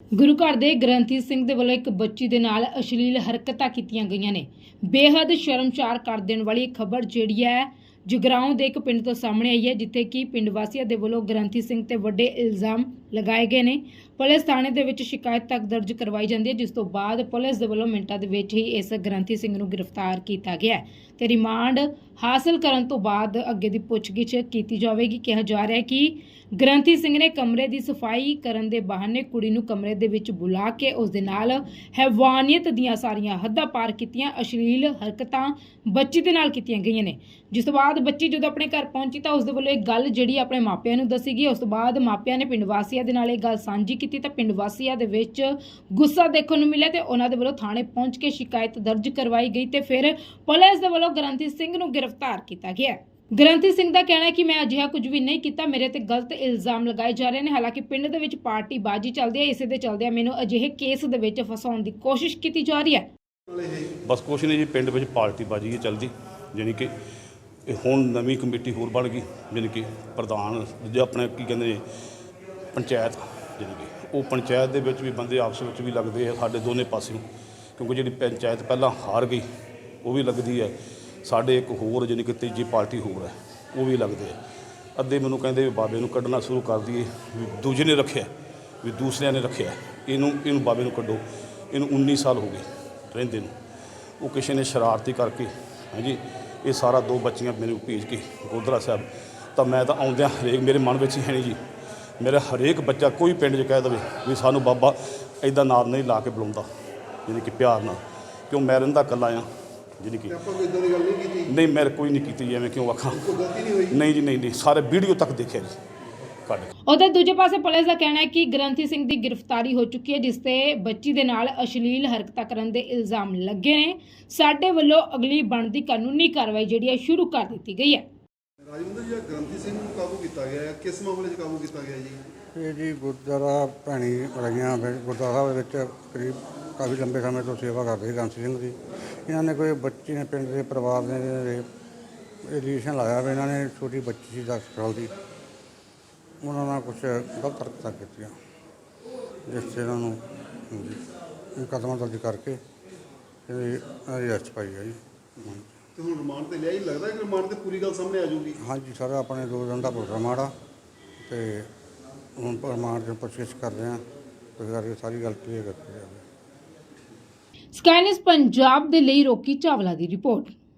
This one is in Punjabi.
ਗੁਰੂ ਘਰ ਦੇ ਗ੍ਰੰਥੀ ਸਿੰਘ ਦੇ ਵੱਲੋਂ ਇੱਕ ਬੱਚੀ ਦੇ ਨਾਲ ਅਸ਼ਲੀਲ ਹਰਕਤਾਂ ਕੀਤੀਆਂ ਗਈਆਂ ਨੇ। ਬੇਹੱਦ ਸ਼ਰਮਸਾਰ ਕਰ ਦੇਣ ਵਾਲੀ ਖਬਰ ਜਿਹੜੀ ਹੈ, ਜਗਰਾਉਂ ਦੇ ਇੱਕ ਪਿੰਡ ਤੋਂ ਸਾਹਮਣੇ ਆਈ ਹੈ, ਜਿੱਥੇ ਕਿ ਪਿੰਡ ਵਾਸੀਆਂ ਦੇ ਵੱਲੋਂ ਗ੍ਰੰਥੀ ਸਿੰਘ ਤੇ ਵੱਡੇ ਇਲਜ਼ਾਮ ਲਗਾਏ ਗਏ ਨੇ। ਪੁਲਿਸ ਥਾਣੇ ਦੇ ਵਿੱਚ ਸ਼ਿਕਾਇਤ ਤੱਕ ਦਰਜ ਕਰਵਾਈ ਜਾਂਦੀ ਹੈ, ਜਿਸ ਤੋਂ ਬਾਅਦ ਪੁਲਿਸ ਦੇ ਵੱਲੋਂ ਮਿੰਟਾਂ ਦੇ ਵਿੱਚ ਹੀ ਇਸ ਗ੍ਰੰਥੀ ਸਿੰਘ ਨੂੰ ਗ੍ਰਿਫਤਾਰ ਕੀਤਾ ਗਿਆ ਹੈ ਤੇ ਰਿਮਾਂਡ ਹਾਸਲ ਕਰਨ ਤੋਂ ਬਾਅਦ ਅੱਗੇ ਦੀ ਪੁੱਛਗਿੱਛ ਕੀਤੀ ਜਾਵੇਗੀ। ਕਿਹਾ ਜਾ ਰਿਹਾ ਹੈ ਕਿ ਗ੍ਰੰਥੀ ਸਿੰਘ ਨੇ ਕਮਰੇ ਦੀ ਸਫ਼ਾਈ ਕਰਨ ਦੇ ਬਹਾਨੇ ਕੁੜੀ ਨੂੰ ਕਮਰੇ ਦੇ ਵਿੱਚ ਬੁਲਾ ਕੇ ਉਸ ਦੇ ਨਾਲ ਹੈਵਾਨੀਅਤ ਦੀਆਂ ਸਾਰੀਆਂ ਹੱਦਾਂ ਪਾਰ ਕੀਤੀਆਂ, ਅਸ਼ਲੀਲ ਹਰਕਤਾਂ ਬੱਚੀ ਦੇ ਨਾਲ ਕੀਤੀਆਂ ਗਈਆਂ ਨੇ। ਜਿਸ ਤੋਂ ਬਾਅਦ ਬੱਚੀ ਜਦੋਂ ਆਪਣੇ ਘਰ ਪਹੁੰਚੀ ਤਾਂ ਉਸ ਦੇ ਵੱਲੋਂ ਇਹ ਗੱਲ ਜਿਹੜੀ ਆਪਣੇ ਮਾਪਿਆਂ ਨੂੰ ਦੱਸੀ ਗਈ ਉਸ ਤੋਂ ਬਾਅਦ ਮਾਪਿਆਂ ਨੇ ਪਿੰਡ ਵਾਸੀ ਵਾਸੀਆਂ ਦੇ ਨਾਲ ਇਹ ਗੱਲ ਸਾਂਝੀ ਕੀਤੀ ਤਾਂ ਪਿੰਡ ਵਾਸੀਆਂ ਦੇ ਵਿੱਚ ਗੁੱਸਾ ਦੇਖਣ ਨੂੰ ਮਿਲਿਆ ਤੇ ਉਹਨਾਂ ਦੇ ਵੱਲੋਂ ਥਾਣੇ ਪਹੁੰਚ ਕੇ ਸ਼ਿਕਾਇਤ ਦਰਜ ਕਰਵਾਈ ਗਈ ਤੇ ਫਿਰ ਪੁਲਿਸ ਦੇ ਵੱਲੋਂ ਗ੍ਰੰਥੀ ਸਿੰਘ ਨੂੰ ਗ੍ਰਿਫਤਾਰ ਕੀਤਾ ਗਿਆ। ਗ੍ਰੰਥੀ ਸਿੰਘ ਦਾ ਕਹਿਣਾ ਹੈ ਕਿ ਮੈਂ ਅਜਿਹਾ ਕੁਝ ਵੀ ਨਹੀਂ ਕੀਤਾ, ਮੇਰੇ ਤੇ ਗਲਤ ਇਲਜ਼ਾਮ ਲਗਾਏ ਜਾ ਰਹੇ ਨੇ, ਹਾਲਾਂਕਿ ਪਿੰਡ ਦੇ ਵਿੱਚ ਪਾਰਟੀ ਬਾਜੀ ਚੱਲਦੀ ਹੈ, ਇਸੇ ਦੇ ਚੱਲਦਿਆਂ ਮੈਨੂੰ ਅਜਿਹੇ ਕੇਸ ਦੇ ਵਿੱਚ ਫਸਾਉਣ ਦੀ ਕੋਸ਼ਿਸ਼ ਕੀਤੀ ਜਾ ਰਹੀ ਹੈ। ਬਸ ਕੁਛ ਨਹੀਂ ਜੀ, ਪਿੰਡ ਵਿੱਚ ਪਾਰਟੀ ਬਾਜੀ ਹੈ ਚੱਲਦੀ, ਜਾਣੀ ਕਿ ਇਹ ਹੁਣ ਨਵੀਂ ਕਮੇਟੀ ਹੋਰ ਬਣ ਗਈ, ਜਾਣੀ ਕਿ ਪ੍ਰਧਾਨ, ਜੇ ਆਪਣੇ ਕੀ ਕਹਿੰਦੇ ਨੇ ਪੰਚਾਇਤ ਜਾਣੀ ਕਿ ਉਹ ਪੰਚਾਇਤ ਦੇ ਵਿੱਚ ਵੀ ਬੰਦੇ ਆਪਸ ਵਿੱਚ ਵੀ ਲੱਗਦੇ ਆ ਸਾਡੇ ਦੋਨੇ ਪਾਸਿਓਂ ਕਿਉਂਕਿ ਜਿਹੜੀ ਪੰਚਾਇਤ ਪਹਿਲਾਂ ਹਾਰ ਗਈ, ਉਹ ਵੀ ਲੱਗਦੀ ਹੈ। ਸਾਡੇ ਇੱਕ ਹੋਰ ਜਾਣੀ ਕਿ ਤੀਜੀ ਪਾਰਟੀ ਹੋਰ ਹੈ, ਉਹ ਵੀ ਲੱਗਦੇ ਆ। ਅੱਧੇ ਮੈਨੂੰ ਕਹਿੰਦੇ ਵੀ ਬਾਬੇ ਨੂੰ ਕੱਢਣਾ ਸ਼ੁਰੂ ਕਰ ਦਈਏ, ਵੀ ਦੂਜੇ ਨੇ ਰੱਖਿਆ, ਵੀ ਦੂਸਰਿਆਂ ਨੇ ਰੱਖਿਆ। ਇਹਨੂੰ ਇਹਨੂੰ ਬਾਬੇ ਨੂੰ ਕੱਢੋ। ਇਹਨੂੰ 19 ਸਾਲ ਹੋ ਗਏ ਰਹਿੰਦੇ ਨੂੰ। ਉਹ ਕਿਸੇ ਨੇ ਸ਼ਰਾਰਤੀ ਕਰਕੇ, ਹਾਂਜੀ, ਇਹ ਸਾਰਾ ਦੋ ਬੱਚੀਆਂ ਮੈਨੂੰ ਭੇਜ ਕੇ ਗੁਰਦੁਆਰਾ ਸਾਹਿਬ। ਤਾਂ ਮੈਂ ਤਾਂ ਆਉਂਦਿਆਂ ਹਰੇਕ ਮੇਰੇ ਮਨ ਵਿੱਚ ਹੀ ਹੈ ਨਹੀਂ ਜੀ। ਮੇਰਾ ਹਰੇਕ ਬੱਚਾ ਕੋਈ ਪਿੰਡ 'ਚ ਕਹਿ ਦੇਵੇ ਵੀ ਸਾਨੂੰ ਬਾਬਾ ਐਦਾਂ ਨਾਮ ਨਹੀਂ ਲਾ ਕੇ ਬੁਲਾਉਂਦਾ ਯਾਨੀ ਕਿ ਪਿਆਰ ਨਾਲ। ਕਿਉਂ ਮੈਂ ਰਹਿੰਦਾ ਇਕੱਲਾ ਆ ਯਾਨੀ ਕਿ ਆਪਾਂ ਕੋਈ ਇਦਾਂ ਦੀ ਗੱਲ ਨਹੀਂ ਕੀਤੀ? ਨਹੀਂ ਮੈਂ ਕੋਈ ਨਹੀਂ ਕੀਤੀ ਐਵੇਂ ਕਿਉਂ ਆਖਾਂ? ਨਹੀਂ ਹੋਈ? ਨਹੀਂ ਜੀ ਨਹੀਂ ਨਹੀਂ ਸਾਰੇ ਵੀਡੀਓ ਤੱਕ ਦੇਖਿਆ ਜੀ। ਉਧਰ ਦੂਜੇ ਪਾਸੇ ਪੁਲਿਸ ਦਾ ਕਹਿਣਾ ਹੈ ਕਿ ਗ੍ਰੰਥੀ ਸਿੰਘ ਦੀ ਗ੍ਰਿਫਤਾਰੀ ਹੋ ਚੁੱਕੀ ਹੈ ਜਿਸ ਤੇ ਬੱਚੀ ਦੇ ਨਾਲ ਅਸ਼ਲੀਲ ਹਰਕਤਾਂ ਕਰਨ ਦੇ ਇਲਜ਼ਾਮ ਲੱਗੇ ਨੇ। ਸਾਡੇ ਵੱਲੋਂ ਅਗਲੀ ਬਣਦੀ ਕਾਨੂੰਨੀ ਕਾਰਵਾਈ ਜਿਹੜੀ ਹੈ ਸ਼ੁਰੂ ਕਰ ਦਿੱਤੀ ਗਈ ਹੈ। ਰਾਜਵਿੰਦਰ ਜੀ, ਆਹ ਗ੍ਰੰਥੀ ਸਿੰਘ ਨੂੰ ਕਾਬੂ ਕੀਤਾ ਗਿਆ ਹੈ? ਕਿਸ ਮਾਮਲੇ 'ਚ ਕਾਬੂ ਕੀਤਾ ਗਿਆ ਜੀ? ਇਹ ਜੀ ਗੁਰਦੁਆਰਾ ਭੈਣੀ ਰਹੀਆਂ ਗੁਰਦੁਆਰਾ ਸਾਹਿਬ ਦੇ ਵਿੱਚ ਕਰੀਬ ਕਾਫੀ ਲੰਬੇ ਸਮੇਂ ਤੋਂ ਸੇਵਾ ਕਰਦੇ ਸੀ ਗਾਂਸੀ ਸਿੰਘ ਦੀ। ਇਹਨਾਂ ਨੇ ਕੋਈ ਬੱਚੀ ਨੇ, ਪਿੰਡ ਦੇ ਪਰਿਵਾਰ ਨੇ ਰਿਲੇਸ਼ਨ ਲਾਇਆ ਵੀ ਇਹਨਾਂ ਨੇ ਛੋਟੀ ਬੱਚੀ ਸੀ 10 ਸਾਲ ਦੀ। ਉਹਨਾਂ ਨਾਲ ਕੁਝ ਗਲਤ ਹਰਕਤਾਂ ਕੀਤੀਆਂ। ਜਿਸ 'ਚ ਇਹਨਾਂ ਨੂੰ ਮੁਕੱਦਮਾ ਦਰਜ ਕਰਕੇ ਇਹ ਅਰੈਸਟ ਪਾਈ ਹੈ ਜੀ। ਹਾਂਜੀ। ਤੇ ਹੁਣ ਰਿਮਾਂਡ ਤੇ ਲਿਆ ਹੀ ਲੱਗਦਾ ਕਿ ਰਿਮਾਂਡ ਤੇ ਪੂਰੀ ਗੱਲ ਸਾਹਮਣੇ ਆ ਜਾਊਗੀ। ਹਾਂਜੀ ਸਰ ਆਪਣੇ ਦੋ ਦਿਨ ਦਾ ਪ੍ਰੋਗਰਾਮ ਆੜਾ ਤੇ ਹੁਣ ਪਰਮਾਰ ਦੇ ਪੁੱਛਗਿੱਛ ਕਰ ਰਹੇ ਹਾਂ ਤੇ ਕਰਕੇ ਸਾਰੀ ਗੱਲ ਕਲੀਅਰ ਕਰਕੇ ਜਾਵੇ। ਸਕਾਈਨਸ ਪੰਜਾਬ ਦੇ ਲਈ ਰੋਕੀ ਚਾਵਲਾ ਦੀ ਰਿਪੋਰਟ।